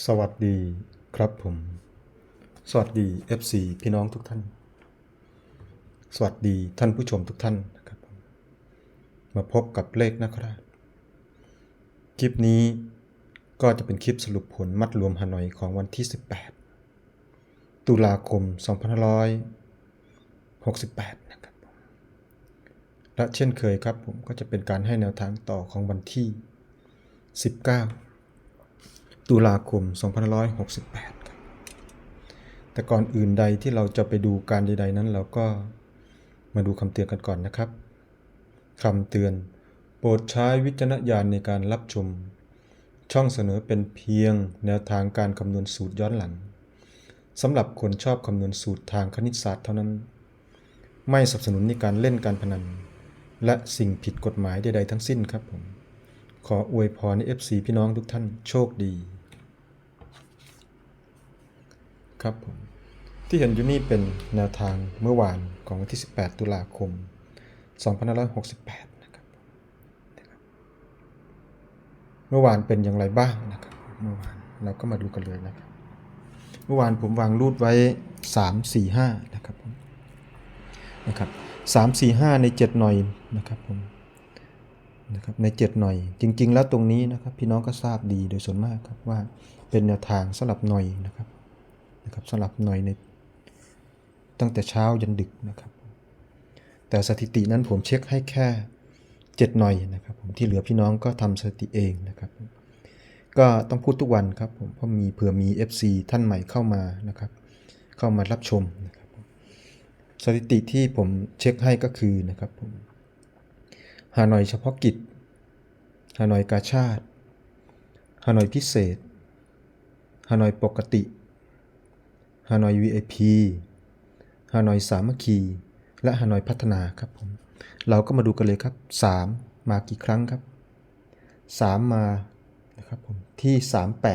สวัสดีครับผม สวัสดี FC พี่น้องทุกท่าน สวัสดีท่านผู้ชมทุกท่านนะครับผมมาพบกับเลขนะครับ คลิปนี้ก็จะเป็นคลิปสรุปผลมัดรวมฮานอยของวันที่ 18 ตุลาคม 2568 นะครับผมและเช่นเคยครับผมก็จะเป็นการให้แนวทางต่อของวันที่ 19 ตุลาคม 2568 ครับ แต่ก่อนอื่นใดที่เราจะไปดูการใดๆนั้นเราก็มาดูคำเตือนกันก่อนนะครับคำเตือน โปรดใช้วิจารณญาณในการรับชม ช่องเสนอเป็นเพียงแนวทางการคำนวณสูตรย้อนหลังสำหรับคนชอบคำนวณสูตรทางคณิตศาสตร์เท่านั้น ไม่สนับสนุนในการเล่นการพนัน และสิ่งผิดกฎหมายใดๆทั้งสิ้นครับผมขออวยพรให้ FC พี่น้องทุกท่านโชคดี ครับผมที่เห็นอยู่นี่เป็นแนวทางเมื่อวานของวันที่ 18 ตุลาคม 2568 นะครับ เมื่อวานเป็นอย่างไรบ้างนะครับ เมื่อวานเราก็มาดูกันเลยนะครับ เมื่อวานผมวางรูดไว้ 3 4 5 นะครับผมนะครับ3 4 5ใน7หน่อยนะครับผมนะครับใน7หน่อย จริง ๆ แล้วตรงนี้นะครับพี่น้องก็ทราบดีโดยส่วนมากครับว่าเป็นแนวทางสำหรับหน่อยนะครับ นะครับสำหรับหน่อยในตั้งแต่เช้ายันดึกนะครับ แต่สถิตินั้นผมเช็คให้แค่ 7 หน่อยนะครับผมที่เหลือพี่น้องก็ทำสถิติเองนะครับ ก็ต้องพูดทุกวันครับผมเพราะมีเผื่อมี FC ท่านใหม่เข้ามานะครับ เข้ามารับชมนะครับสถิติที่ผมเช็คให้ก็คือนะครับผมฮานอยเฉพาะกิจฮานอยกาชาติฮานอยพิเศษฮานอยปกติ ฮานอย VIP ฮานอยสามัคคี และฮานอยพัฒนาครับผม เราก็มาดูกันเลยครับ 3 มากี่ครั้งครับ 3 มานะครับผมที่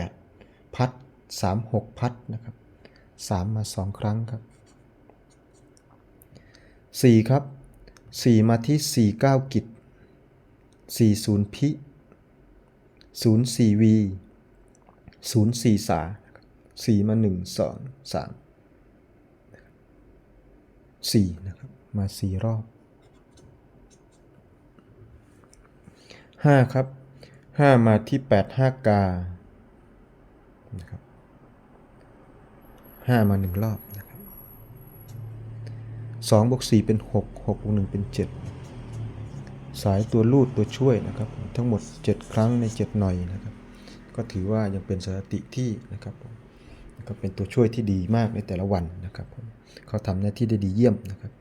38 พัด 36 พัดนะครับ 3 มา 2 ครั้งครับ 4 ครับ 4 มาที่ 49 กิจ 40 พิ 04 วี 04 สา 4มา1 2 3 4นะครับ มา4รอบ5ครับ5มาที่8 5กานะครับ5มา1รอบนะครับ2บวก4เป็น6 6บวก1เป็น7สายตัวลูดตัวช่วยนะครับ ทั้งหมด 7 ครั้งใน 7 หน่อยนะครับ ก็ถือว่ายังเป็นสถิติที่นะครับผม ก็เป็นตัวช่วยที่ดีมากในแต่ละวันนะครับเขาทำหน้าที่ได้ดีเยี่ยมนะครับ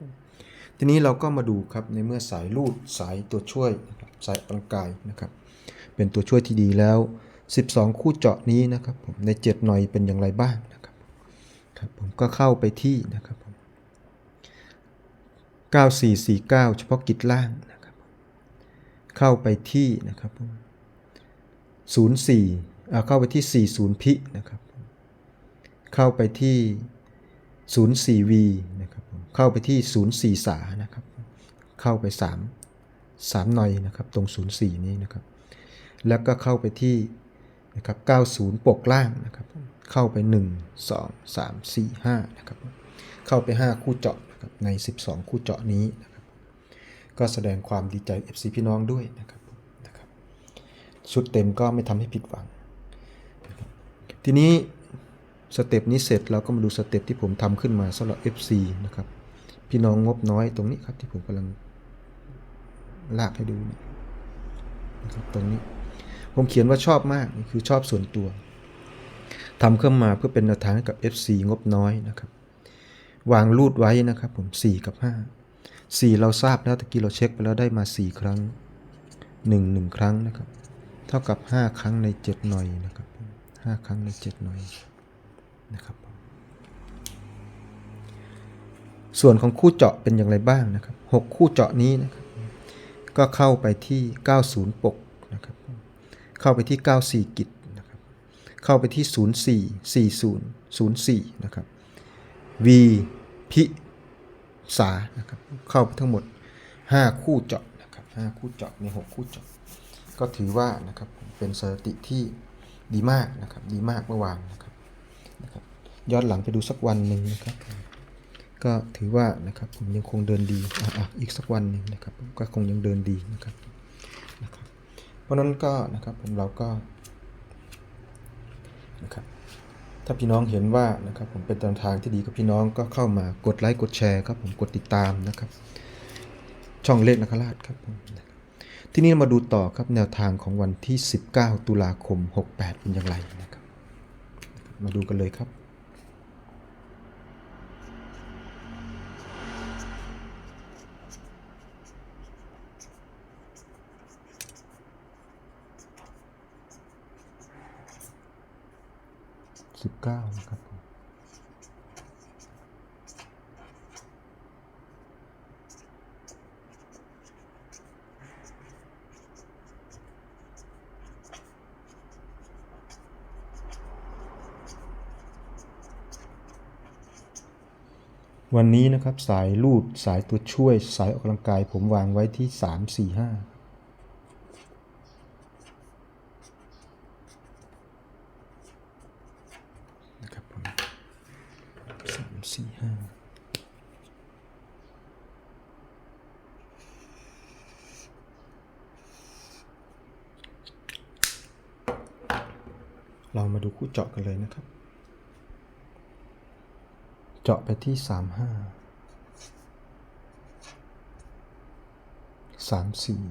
ทีนี้เราก็มาดูครับในเมื่อสายลูดสายตัวช่วยนะครับสายออกกำลังกายนะครับ เป็นตัวช่วยที่ดีแล้ว 12 คู่เจาะนี้นะครับผมใน 7 หน่อยเป็นอย่างไรบ้างนะครับครับผมก็เข้าไปที่นะครับผม9449 เฉพาะกิจล่างนะครับเข้าไปที่นะครับผม04เอาเข้าไปที่ 40 พินะครับ เข้าไปที่ 04V นะครับเข้าไปที่ 04 สานะครับ เข้าไป 3 3หน่อยนะครับตรง 04 นี้นะครับ แล้วก็เข้าไปที่นะครับ90 ปกล่างนะครับเข้าไป 1 2 3 4 5นะครับเข้าไป 5 คู่เจาะนะครับใน 12 คู่เจาะนี้นะครับก็แสดงความดีใจ FC พี่น้องด้วยนะครับนะครับชุดเต็มก็ไม่ทำให้ผิดหวังทีนี้ สเต็ปนี้เสร็จเราก็มาดูสเต็ปที่ผมทำขึ้นมาสำหรับ FC นะครับ พี่น้องงบน้อยตรงนี้ครับที่ผมกำลังลากให้ดูนะครับตรงนี้ ผมเขียนว่าชอบมากคือชอบส่วนตัวทำขึ้นมาเพื่อเป็นแนวทางให้กับ FC งบน้อยนะครับ วางรูดไว้นะครับ ผม 4 กับ 5 4 เราทราบแล้วตะกี้เราเช็คไปแล้วได้มา 4 ครั้ง 1 1 ครั้งนะครับ เท่ากับ 5 ครั้งใน 7 หน่อยนะครับ 5 ครั้งใน 7 หน่อย นะครับส่วนของคู่เจาะเป็นอย่างไรบ้างนะครับ 6 คู่เจาะนี้นะครับก็เข้าไปที่ 90 ปกนะครับ เข้าไปที่ 94 กิจนะครับ เข้าไปที่ 04 40 04 นะครับ V พิสานะครับ เข้าไปทั้งหมด 5 คู่เจาะนะครับ 5 คู่เจาะใน 6 คู่เจาะ ก็ถือว่านะครับเป็นสถิติที่ดีมากนะครับ ดีมากเมื่อวานนะครับ ย้อนหลังไปดูสักวันหนึ่งนะครับ ก็ถือว่านะครับผมยังคงเดินดีอะอะอีกสักวันหนึ่งนะครับก็คงยังเดินดีนะครับนะครับ เพราะนั้นก็นะครับผมเราก็นะครับถ้าพี่น้องเห็นว่านะครับผมเป็นแนวทางที่ดีกับพี่น้องก็เข้ามากดไลค์กดแชร์ครับผมกดติดตามนะครับ ช่องเลขนักราชครับผมนะครับที่นี่มาดูต่อครับแนวทางของวันที่ 19 ตุลาคม 68 เป็นอย่างไรนะครับ มาดูกันเลยครับ 19นะครับวันนี้นะครับสายลูดสายตัวช่วยสายออกกำลังกายผมวางไว้ที่ 3 4 5 นะครับผมสามสี่ห้า เรามาดูคู่เจาะกันเลยนะครับ เจาะไปที่สามห้าสามสี่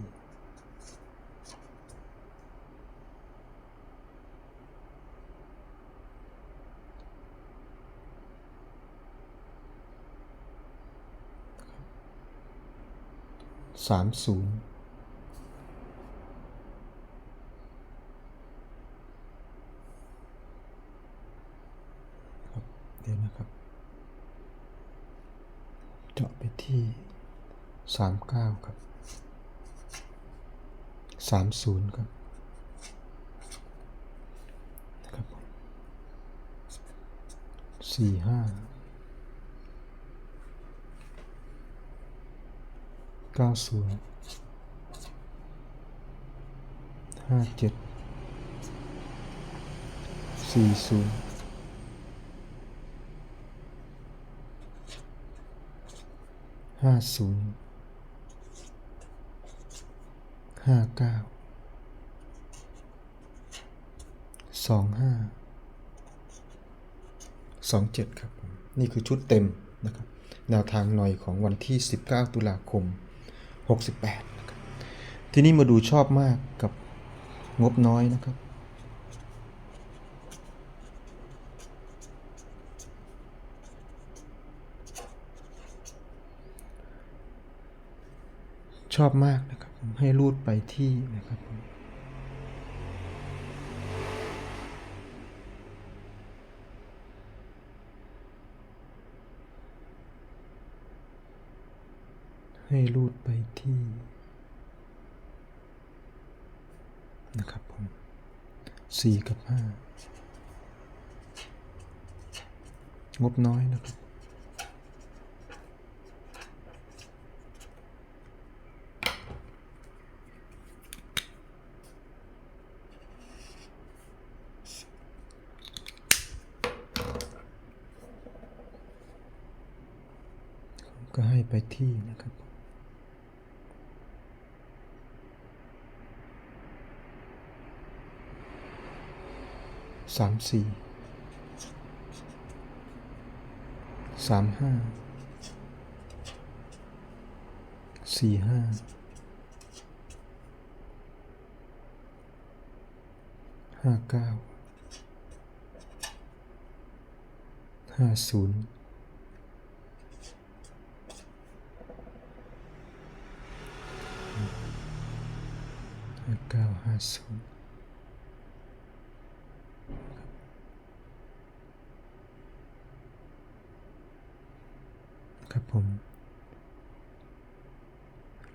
สามศูนย์ครับ เดี๋ยวนะครับ เจาะไปที่สามเก้าครับสามศูนย์ครับนะครับสี่ห้าเก้าศูนย์ห้าเจ็ดสี่ศูนย์ ห้าศูนย์ห้าเก้าสองห้าสองเจ็ดครับ นี่คือชุดเต็มนะครับแนวทางหน่อยของวันที่ 19 ตุลาคม 68นะครับทีนี้มาดูชอบมากกับงบน้อยนะครับ ชอบมากนะครับผมให้รูดไปที่นะครับผมให้รูดไปที่นะครับผมสี่กับห้างบน้อยนะครับ ก็ให้ ไปที่นะครับ สามสี่ สามห้า สี่ห้า ห้าเก้า ห้าศูนย์ ศูนย์ครับผม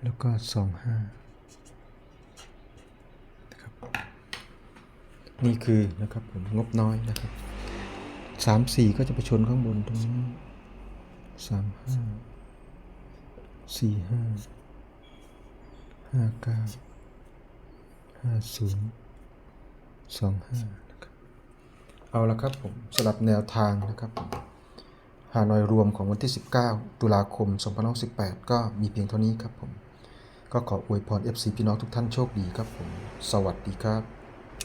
แล้วก็สองห้านะครับนี่คือนะครับผมงบน้อยนะครับสามสี่ก็จะไปชนข้างบนตรงนี้สามห้าสี่ห้าห้าเก้า ห้าศูนย์สองห้าเอาละครับผมสำหรับแนวทางนะครับหานอยรวมของวันที่ 19 ตุลาคม 2518 ก็มีเพียงเท่านี้ครับผม ก็ขออวยพร FC พี่น้องทุกท่านโชคดีครับผม สวัสดีครับ